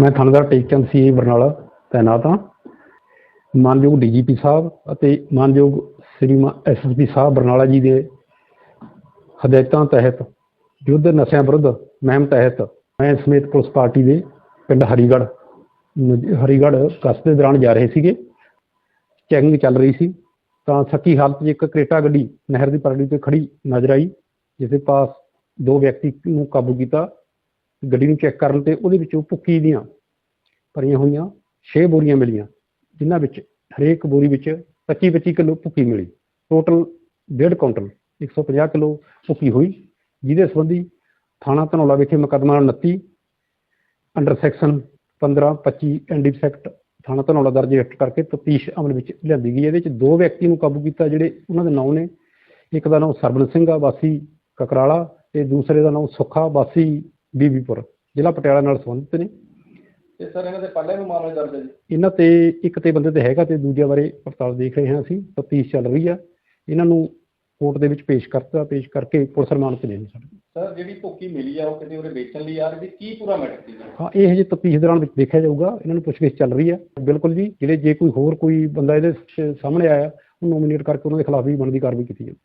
ਮੈਂ ਥਾਣੇਦਾਰ ਟੇਕਚੰਦ ਸੀ ਬਰਨਾਲਾ, ਤੈਨਾਤ ਹਾਂ। ਮਾਨਯੋਗ ਡੀਜੀਪੀ ਸਾਹਿਬ ਅਤੇ ਮਾਨਯੋਗ ਸ਼੍ਰੀਮਾਨ ਐਸਐਸਪੀ ਸਾਹਿਬ ਬਰਨਾਲਾ ਜੀ ਦੇ ਹਦਾਇਤਾਂ ਤਹਿਤ ਯੁੱਧ ਨਸ਼ਿਆਂ ਵਿਰੁੱਧ ਮਹਿਮ ਤਹਿਤ ਮੈਂ ਸਮੇਤ ਪੁਲਿਸ ਪਾਰਟੀ ਦੇ ਪਿੰਡ ਹਰੀਗੜ੍ਹ ਨ- ਹਰੀਗੜ੍ਹ ਕਸਬੇ ਦੌਰਾਨ ਜਾ ਰਹੇ ਸੀਗੇ। ਚੈਕਿੰਗ ਚੱਲ ਰਹੀ ਸੀ। ਤਾਂ ਸੱਕੀ ਹਾਲਤ 'ਚ ਇੱਕ ਕਰੇਟਾ ਗੱਡੀ ਨਹਿਰ ਦੀ ਪਰੜੀ ਤੇ ਖੜੀ ਨਜ਼ਰ ਆਈ, ਜਿਸ ਦੇ ਪਾਸ ਦੋ ਵਿਅਕਤੀ ਨੂੰ ਕਾਬੂ ਕੀਤਾ ਗੱਡੀ ਨੂੰ ਚੈੱਕ ਕਰਨ ਤੇ ਉਹਦੇ ਵਿੱਚੋਂ ਭੁੱਕੀ ਦੀਆਂ ਭਰੀਆਂ ਹੋਈਆਂ 6 ਬੋਰੀਆਂ ਮਿਲੀਆਂ, ਜਿਨ੍ਹਾਂ ਵਿੱਚ ਹਰੇਕ ਬੋਰੀ ਵਿੱਚ 25-25 ਕਿਲੋ ਭੁੱਕੀ ਮਿਲੀ। ਟੋਟਲ 1.5 ਕੁਇੰਟਲ 150 ਕਿਲੋ ਭੁੱਕੀ ਹੋਈ, ਜਿਹਦੇ ਸੰਬੰਧੀ ਥਾਣਾ ਧਨੌਲਾ ਵਿਖੇ ਮੁਕੱਦਮਾ 29 ਅੰਡਰ ਸੈਕਸ਼ਨ 15 25 ਐਨਡੀ ਸੈਕਟ ਥਾਣਾ ਧਨੌਲਾ ਦਰਜ ਰਜਿਸਟਰ ਕਰਕੇ ਤਫਤੀਸ਼ ਅਮਲ ਵਿੱਚ ਲਿਆਂਦੀ ਗਈ। ਇਹਦੇ ਵਿੱਚ ਦੋ ਵਿਅਕਤੀ ਨੂੰ ਕਾਬੂ ਕੀਤਾ, ਜਿਹੜੇ ਉਹਨਾਂ ਦੇ ਨਾਮ ਨੇ। ਇੱਕ ਦਾ ਨਾਮ ਸਰਬਨ ਸਿੰਘ ਆ, ਵਾਸੀ ਕਕਰਾਲਾ, ਤੇ ਦੂਸਰੇ ਦਾ ਨਾਮ ਸੁੱਖਾ, ਵਾਸੀ ਬੀਬੀਪੁਰ ਜ਼ਿਲ੍ਹਾ ਪਟਿਆਲਾ ਨਾਲ ਸੰਬੰਧਿਤ ਨੇ। ਤੇ ਸਰ ਇਹਨਾਂ ਦੇ ਪਹਿਲੇ ਵੀ ਮਾਮਲੇ ਦਰਜ ਹੈ ਜੀ? ਇਹਨਾਂ ਤੇ ਇੱਕ ਤੇ ਬੰਦੇ ਤੇ ਹੈਗਾ ਤੇ ਦੂਜੇ ਬਾਰੇ ਪੜਤਾਲ ਦੇਖ ਰਹੇ ਹਾਂ ਅਸੀਂ ਤਫਤੀਸ਼ ਚੱਲ ਰਹੀ ਆ। ਇਹਨਾਂ ਨੂੰ ਕੋਰਟ ਦੇ ਵਿੱਚ ਪੇਸ਼ ਕਰਤਾ ਪੇਸ਼ ਕਰਕੇ ਪੁਲਿਸ ਰਿਮਾਂਡ ਤੇ ਲੈਣੇ ਸਾਡੇ ਸਰ ਜਿਹੜੀ ਭੁੱਕੀ ਮਿਲੀ ਆ ਉਹ ਕਿਤੇ ਉਹਦੇ ਵੇਚਣ ਲਈ ਆ ਰਹੀ ਕੀ ਪੂਰਾ ਮੈਟਰ ਸੀ? ਹਾਂ ਇਹ ਹਜੇ ਤਫਤੀਸ਼ ਦੌਰਾਨ ਵਿੱਚ ਦੇਖਿਆ ਜਾਊਗਾ। ਇਹਨਾਂ ਨੂੰ ਪੁੱਛਗਿੱਛ ਚੱਲ ਰਹੀ ਆ। ਬਿਲਕੁਲ ਜੀ ਜਿਹੜੇ ਜੇ ਕੋਈ ਹੋਰ ਕੋਈ ਬੰਦਾ ਇਹਦੇ ਸਾਹਮਣੇ ਆਇਆ ਉਹਨੂੰ ਨੋਮੀਨੇਟ ਕਰਕੇ ਉਹਨਾਂ ਦੇ ਖਿਲਾਫ ਵੀ ਬਣਦੀ ਕਾਰਵਾਈ ਕੀਤੀ ਜਾਊਗੀ।